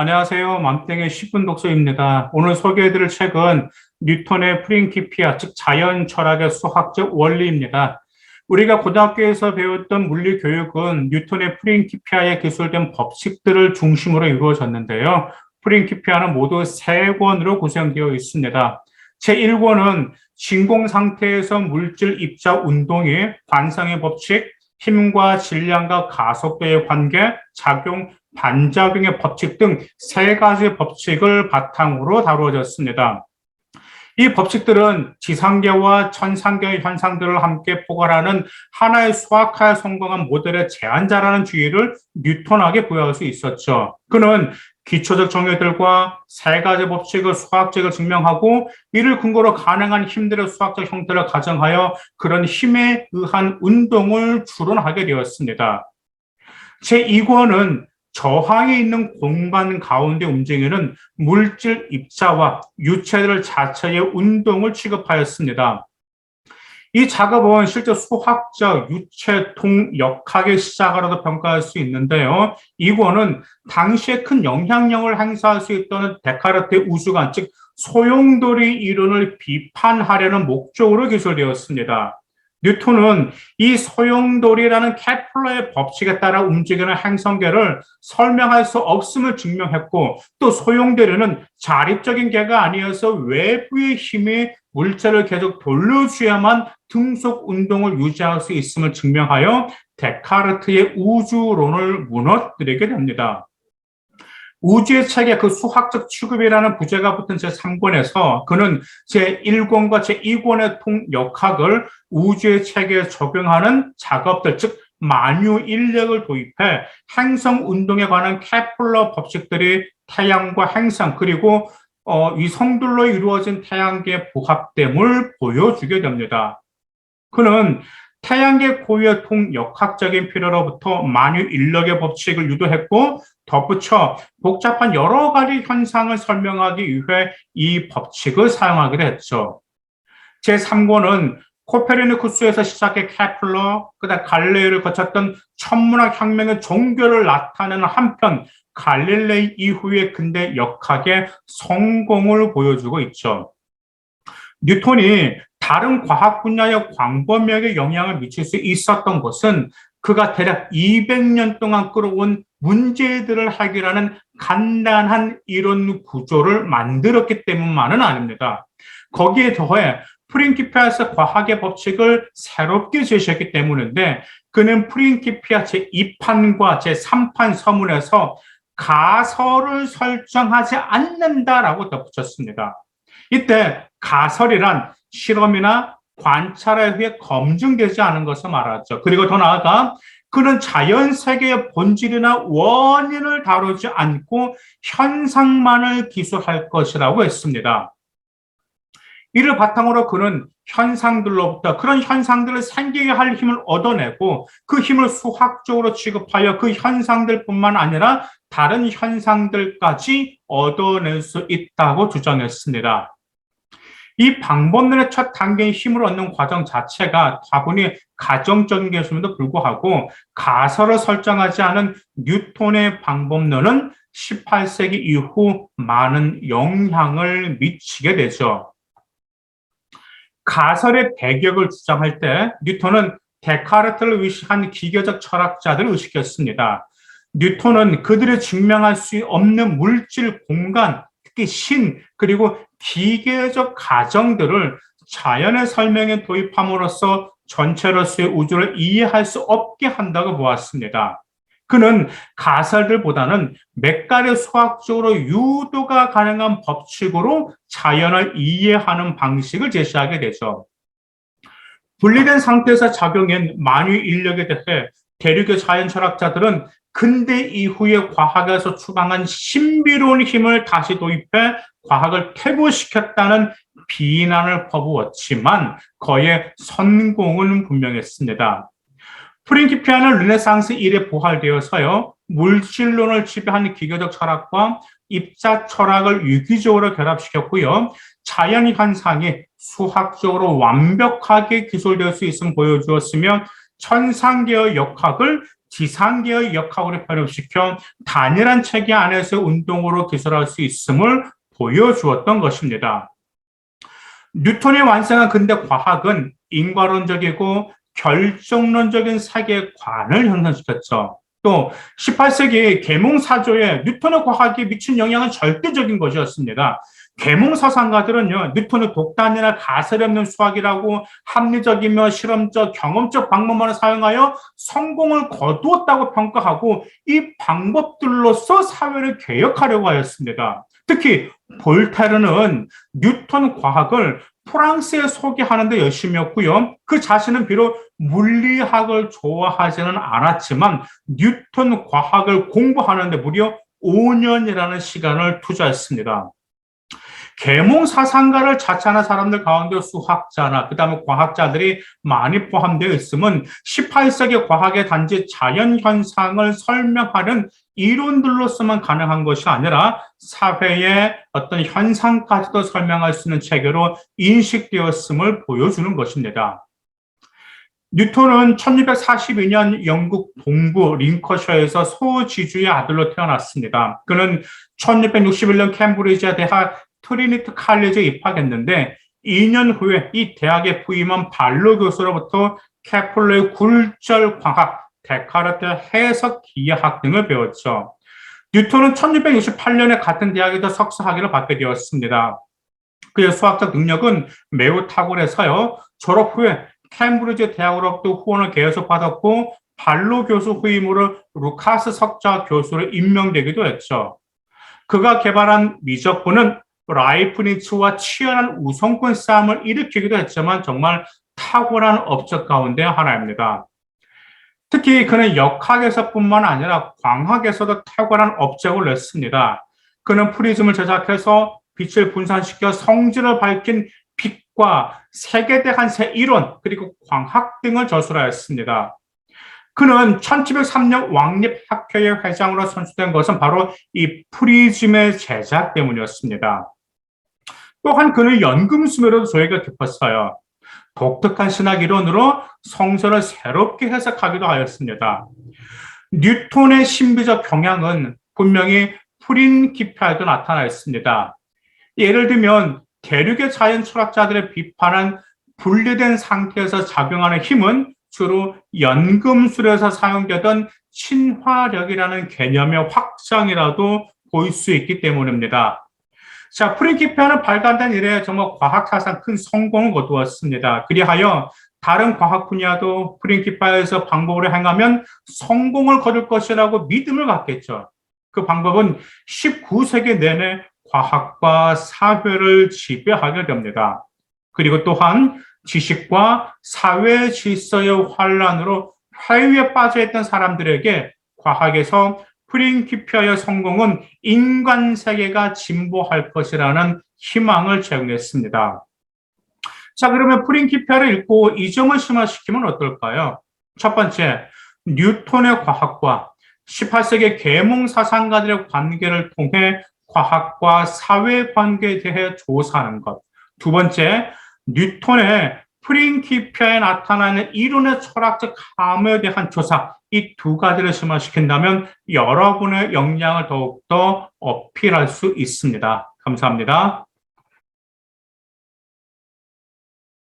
안녕하세요. 맘땡의 10분 독서입니다. 오늘 소개해드릴 책은 뉴턴의 프린키피아, 즉 자연 철학의 수학적 원리입니다. 우리가 고등학교에서 배웠던 물리 교육은 뉴턴의 프린키피아에 기술된 법칙들을 중심으로 이루어졌는데요. 프린키피아는 모두 세 권으로 구성되어 있습니다. 제1권은 진공 상태에서 물질 입자 운동이 관성의 법칙, 힘과 질량과 가속도의 관계, 작용, 반작용의 법칙 등 세 가지 법칙을 바탕으로 다루어졌습니다. 이 법칙들은 지상계와 천상계의 현상들을 함께 포괄하는 하나의 수학하에 성공한 모델의 제안자라는 주의를 뉴턴에게 부여할 수 있었죠. 그는 기초적 정의들과 세 가지 법칙의 수학적을 증명하고 이를 근거로 가능한 힘들의 수학적 형태를 가정하여 그런 힘에 의한 운동을 추론하게 되었습니다. 제2권은 저항이 있는 공간 가운데 움직이는 물질 입자와 유체들 자체의 운동을 취급하였습니다. 이 작업은 실제 수학적 유체통 역학의 시작으로도 평가할 수 있는데요. 이 권은 당시에 큰 영향력을 행사할 수 있던 데카르트의 우주관, 즉 소용돌이 이론을 비판하려는 목적으로 기술되었습니다. 뉴턴은 이 소용돌이라는 케플러의 법칙에 따라 움직이는 행성계를 설명할 수 없음을 증명했고 또 소용돌이는 자립적인 계가 아니어서 외부의 힘이 물체를 계속 돌려줘야만 등속 운동을 유지할 수 있음을 증명하여 데카르트의 우주론을 무너뜨리게 됩니다. 우주의 책에 그 수학적 취급이라는 부제가 붙은 제3권에서 그는 제1권과 제2권의 통 역학을 우주의 책에 적용하는 작업들, 즉 만유 인력을 도입해 행성 운동에 관한 케플러 법칙들이 태양과 행성 그리고 어, 위성들로 이루어진 태양계 부합됨을 보여주게 됩니다. 그는 태양계 고유의 통역학적인 필요로부터 만유 인력의 법칙을 유도했고 덧붙여 복잡한 여러 가지 현상을 설명하기 위해 이 법칙을 사용하기도 했죠. 제3권은 코페르니쿠스에서 시작해 케플러, 그다음 갈레이를 거쳤던 천문학 혁명의 종교를 나타내는 한편 갈릴레이 이후의 근대 역학의 성공을 보여주고 있죠. 뉴턴이 다른 과학 분야의 광범위하게 영향을 미칠 수 있었던 것은 그가 대략 200년 동안 끌어온 문제들을 해결하는 간단한 이론 구조를 만들었기 때문만은 아닙니다. 거기에 더해 프린키피아스 과학의 법칙을 새롭게 제시했기 때문인데 그는 프린키피아 제2판과 제3판 서문에서 가설을 설정하지 않는다라고 덧붙였습니다. 이때 가설이란 실험이나 관찰에 의해 검증되지 않은 것을 말하죠. 그리고 더 나아가 그는 자연 세계의 본질이나 원인을 다루지 않고 현상만을 기술할 것이라고 했습니다. 이를 바탕으로 그는 현상들로부터 그런 현상들을 생기게 할 힘을 얻어내고 그 힘을 수학적으로 취급하여 그 현상들뿐만 아니라 다른 현상들까지 얻어낼 수 있다고 주장했습니다. 이 방법론의 첫 단계인 힘을 얻는 과정 자체가 다분히 가정적인 것임에도 불구하고 가설을 설정하지 않은 뉴턴의 방법론은 18세기 이후 많은 영향을 미치게 되죠. 가설의 배격을 주장할 때 뉴턴은 데카르트를 의식한 기계적 철학자들을 의식했습니다. 뉴턴은 그들이 증명할 수 없는 물질 공간, 특히 신, 그리고 기계적 가정들을 자연의 설명에 도입함으로써 전체로서의 우주를 이해할 수 없게 한다고 보았습니다. 그는 가설들보다는 몇 가지 수학적으로 유도가 가능한 법칙으로 자연을 이해하는 방식을 제시하게 되죠. 분리된 상태에서 작용한 만유 인력에 대해 대륙의 자연 철학자들은 근대 이후의 과학에서 추방한 신비로운 힘을 다시 도입해 과학을 퇴보시켰다는 비난을 퍼부었지만 그의 성공은 분명했습니다. 프린키피아는 르네상스 이래 부활되어서요, 물질론을 지배한 기계적 철학과 입자 철학을 유기적으로 결합시켰고요, 자연 현상이 수학적으로 완벽하게 기술될 수 있음을 보여주었으며 천상계의 역학을 지상계의 역학으로 편입시켜 단일한 체계 안에서 운동으로 기술할 수 있음을 보여주었던 것입니다. 뉴턴이 완성한 근대 과학은 인과론적이고 결정론적인 세계관을 형성시켰죠. 또 18세기 계몽사조에 뉴턴의 과학이 미친 영향은 절대적인 것이었습니다. 계몽사상가들은요, 뉴턴의 독단이나 가설 없는 수학이라고 합리적이며 실험적, 경험적 방법만을 사용하여 성공을 거두었다고 평가하고 이 방법들로서 사회를 개혁하려고 하였습니다. 특히 볼테르는 뉴턴 과학을 프랑스에 소개하는 데 열심이었고요. 그 자신은 비록 물리학을 좋아하지는 않았지만 뉴턴 과학을 공부하는 데 무려 5년이라는 시간을 투자했습니다. 계몽 사상가를 자처하는 사람들 가운데 수학자나 그다음에 과학자들이 많이 포함되어 있음은 18세기 과학의 단지 자연 현상을 설명하는 이론들로서만 가능한 것이 아니라 사회의 어떤 현상까지도 설명할 수 있는 체계로 인식되었음을 보여주는 것입니다. 뉴턴은 1642년 영국 동부 링커셔에서 소지주의 아들로 태어났습니다. 그는 1661년 캠브리지아 대학 트리니트 칼리지에 입학했는데 2년 후에 이 대학에 부임한 발로 교수로부터 케플러의 굴절 광학, 데카르트 해석 기하학 등을 배웠죠. 뉴턴은 1668년에 같은 대학에서 석사 학위를 받게 되었습니다. 그의 수학적 능력은 매우 탁월해서요. 졸업 후에 캠브리지 대학으로부터 후원을 계속 받았고 발로 교수 후임으로 루카스 석좌 교수로 임명되기도 했죠. 그가 개발한 미적분은 라이프니츠와 치열한 우선권 싸움을 일으키기도 했지만 정말 탁월한 업적 가운데 하나입니다. 특히 그는 역학에서뿐만 아니라 광학에서도 탁월한 업적을 냈습니다. 그는 프리즘을 제작해서 빛을 분산시켜 성질을 밝힌 빛과 세계대 세 이론 그리고 광학 등을 저술하였습니다. 그는 1703년 왕립학회의 회장으로 선출된 것은 바로 이 프리즘의 제작 때문이었습니다. 또한 그는 연금술에도 조예가 깊었어요. 독특한 신학 이론으로 성서를 새롭게 해석하기도 하였습니다. 뉴턴의 신비적 경향은 분명히 프린키피아에도 나타나 있습니다. 예를 들면 대륙의 자연 철학자들의 비판한 분리된 상태에서 작용하는 힘은 주로 연금술에서 사용되던 친화력이라는 개념의 확장이라도 보일 수 있기 때문입니다. 자, 프린키피아는 발간된 이래 정말 과학사상 큰 성공을 거두었습니다. 그리하여 다른 과학 분야도 프린키피아에서 방법으로 행하면 성공을 거둘 것이라고 믿음을 갖겠죠. 그 방법은 19세기 내내 과학과 사회를 지배하게 됩니다. 그리고 또한 지식과 사회 질서의 환란으로 회유에 빠져있던 사람들에게 과학에서 프린키피아의 성공은 인간 세계가 진보할 것이라는 희망을 제공했습니다. 자, 그러면 프린키피아를 읽고 이 점을 심화시키면 어떨까요? 첫 번째, 뉴턴의 과학과 18세기 계몽 사상가들의 관계를 통해 과학과 사회 관계에 대해 조사하는 것. 두 번째, 뉴턴의 프린키피아에 나타나는 이론의 철학적 함에 대한 조사. 이 두 가지를 심화시킨다면 여러분의 역량을 더욱더 어필할 수 있습니다. 감사합니다.